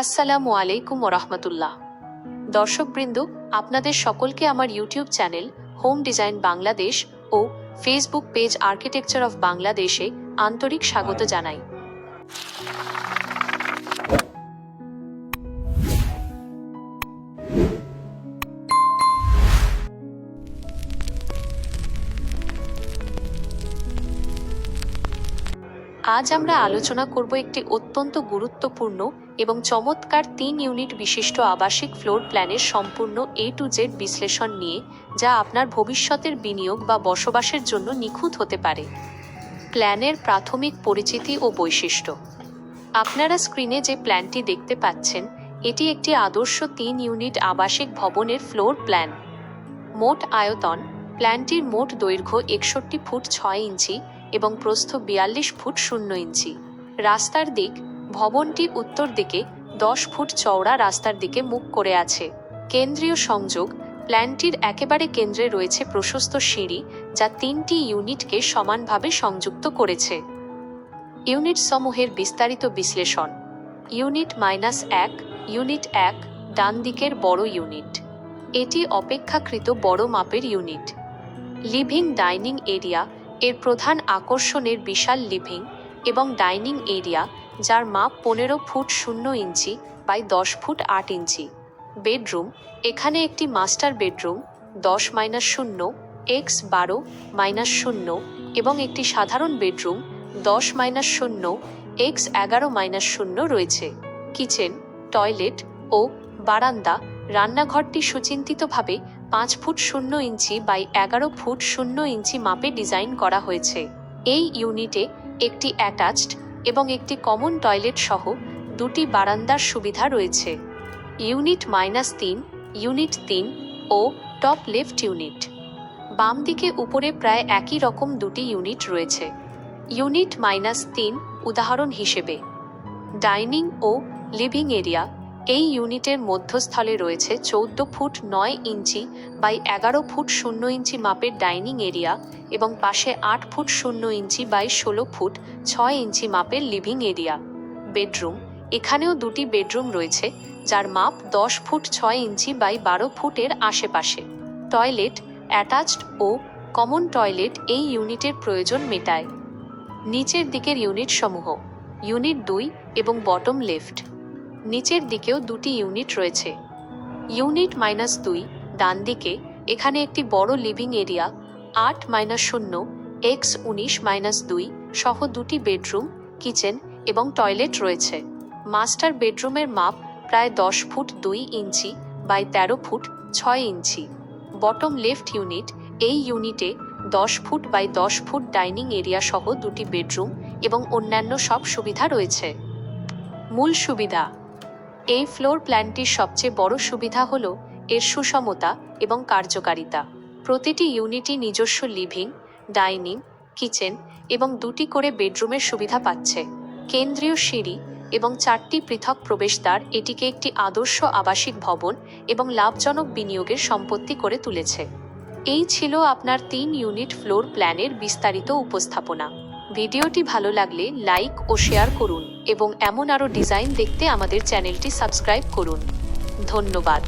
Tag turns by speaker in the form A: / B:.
A: আসসালামু আলাইকুম ওরহমতুল্লাহ দর্শকবৃন্দ, আপনাদের সকলকে আমার YouTube channel home design Bangladesh O Facebook page architecture of বাংলাদেশে আন্তরিক স্বাগত জানাই। আজ আমরা আলোচনা করব একটি অত্যন্ত গুরুত্বপূর্ণ এবং চমৎকার তিন ইউনিট বিশিষ্ট আবাসিক ফ্লোর প্ল্যানের সম্পূর্ণ এ টু জেড বিশ্লেষণ নিয়ে, যা আপনার ভবিষ্যতের বিনিয়োগ বা বসবাসের জন্য নিখুঁত হতে পারে। প্ল্যানের প্রাথমিক পরিচিতি ও বৈশিষ্ট্য। আপনারা স্ক্রিনে যে প্ল্যানটি দেখতে পাচ্ছেন, এটি একটি আদর্শ তিন ইউনিট আবাসিক ভবনের ফ্লোর প্ল্যান। মোট আয়তন, প্ল্যানটির মোট দৈর্ঘ্য একষট্টি ফুট ছয় ইঞ্চি এবং প্রস্থ বিয়াল্লিশ ফুট শূন্য ইঞ্চি। রাস্তার দিক, ভবনটি উত্তর দিকে দশ ফুট চওড়া রাস্তার দিকে মুখ করে আছে। কেন্দ্রীয় সংযোগ, প্ল্যানটির একেবারে কেন্দ্রে রয়েছে প্রশস্ত সিঁড়ি যা তিনটি ইউনিটকে সমানভাবে সংযুক্ত করেছে। ইউনিট সমূহের বিস্তারিত বিশ্লেষণ। ইউনিট মাইনাস এক, ইউনিট এক, ডান দিকের বড় ইউনিট। এটি অপেক্ষাকৃত বড় মাপের ইউনিট। লিভিং ডাইনিং এরিয়া এর প্রধান আকর্ষণের বিশাল লিভিং এবং ডাইনিং এরিয়া, যার মাপ পনেরো ফুট শূন্য ইঞ্চি বাই দশ ফুট আট ইঞ্চি। বেডরুম, এখানে একটি মাস্টার বেডরুম, দশ মাইনাস শূন্য, এক্স বারো মাইনাস শূন্য এবং একটি সাধারণ বেডরুম, দশ মাইনাস শূন্য, এক্স এগারো মাইনাস শূন্য রয়েছে। কিচেন, টয়লেট ও বারান্দা রান্নাঘরটি সুচিন্তিতভাবে পাঁচ ফুট শূন্য ইঞ্চি বাই এগারো ফুট শূন্য ইঞ্চি মাপে ডিজাইন করা হয়েছে। এই ইউনিটে একটি অ্যাটাচড এবং একটি কমন টয়লেট সহ দুটি বারান্দার সুবিধা রয়েছে। ইউনিট মাইনাস তিন, ইউনিট তিন ও টপ লেফট ইউনিট। বাম দিকে উপরে প্রায় একই রকম দুটি ইউনিট রয়েছে। ইউনিট মাইনাস তিন উদাহরণ হিসেবে। ডাইনিং ও লিভিং এরিয়া এই ইউনিটের মধ্যস্থলে রয়েছে চৌদ্দ ফুট নয় ইঞ্চি বাই এগারো ফুট শূন্য ইঞ্চি মাপের ডাইনিং এরিয়া এবং পাশে আট ফুট শূন্য ইঞ্চি বাই ষোলো ফুট ছয় ইঞ্চি মাপের লিভিং এরিয়া। বেডরুম, এখানেও দুটি বেডরুম রয়েছে, যার মাপ দশ ফুট ছয় ইঞ্চি বাই বারো ফুটের আশেপাশে। টয়লেট, অ্যাটাচড ও কমন টয়লেট এই ইউনিটের প্রয়োজন মেটায়। নিচের দিকের ইউনিট সমূহ ইউনিট দুই এবং বটম লেফট। নিচের দিকেও দুটি ইউনিট রয়েছে। ইউনিট মাইনাস দুই, ডান দিকে, এখানে একটি বড় লিভিং এরিয়া, আট মাইনাস শূন্য, এক্স উনিশ মাইনাস দুই সহ দুটি বেডরুম, কিচেন এবং টয়লেট রয়েছে। মাস্টার বেডরুমের মাপ প্রায় দশ ফুট দুই ইঞ্চি বাই তেরো ফুট ছয় ইঞ্চি। বটম লেফট ইউনিট, এই ইউনিটে দশ ফুট বাই দশ ফুট ডাইনিং এরিয়া সহ দুটি বেডরুম এবং অন্যান্য সব সুবিধা রয়েছে। মূল সুবিধা এই ফ্লোর প্ল্যানটির সবচেয়ে বড় সুবিধা হল এর সুষমতা এবং কার্যকারিতা। প্রতিটি ইউনিটই নিজস্ব লিভিং, ডাইনিং, কিচেন এবং দুটি করে বেডরুমের সুবিধা পাচ্ছে। কেন্দ্রীয় সিঁড়ি এবং চারটি পৃথক প্রবেশদ্বার এটিকে একটি আদর্শ আবাসিক ভবন এবং লাভজনক বিনিয়োগের সম্পত্তি করে তুলেছে। এই ছিল আপনার তিন ইউনিট ফ্লোর প্ল্যানের বিস্তারিত উপস্থাপনা। ভিডিওটি ভালো লাগলে লাইক ও শেয়ার করুন এবং এমন আরও ডিজাইন দেখতে আমাদের চ্যানেলটি সাবস্ক্রাইব করুন। ধন্যবাদ।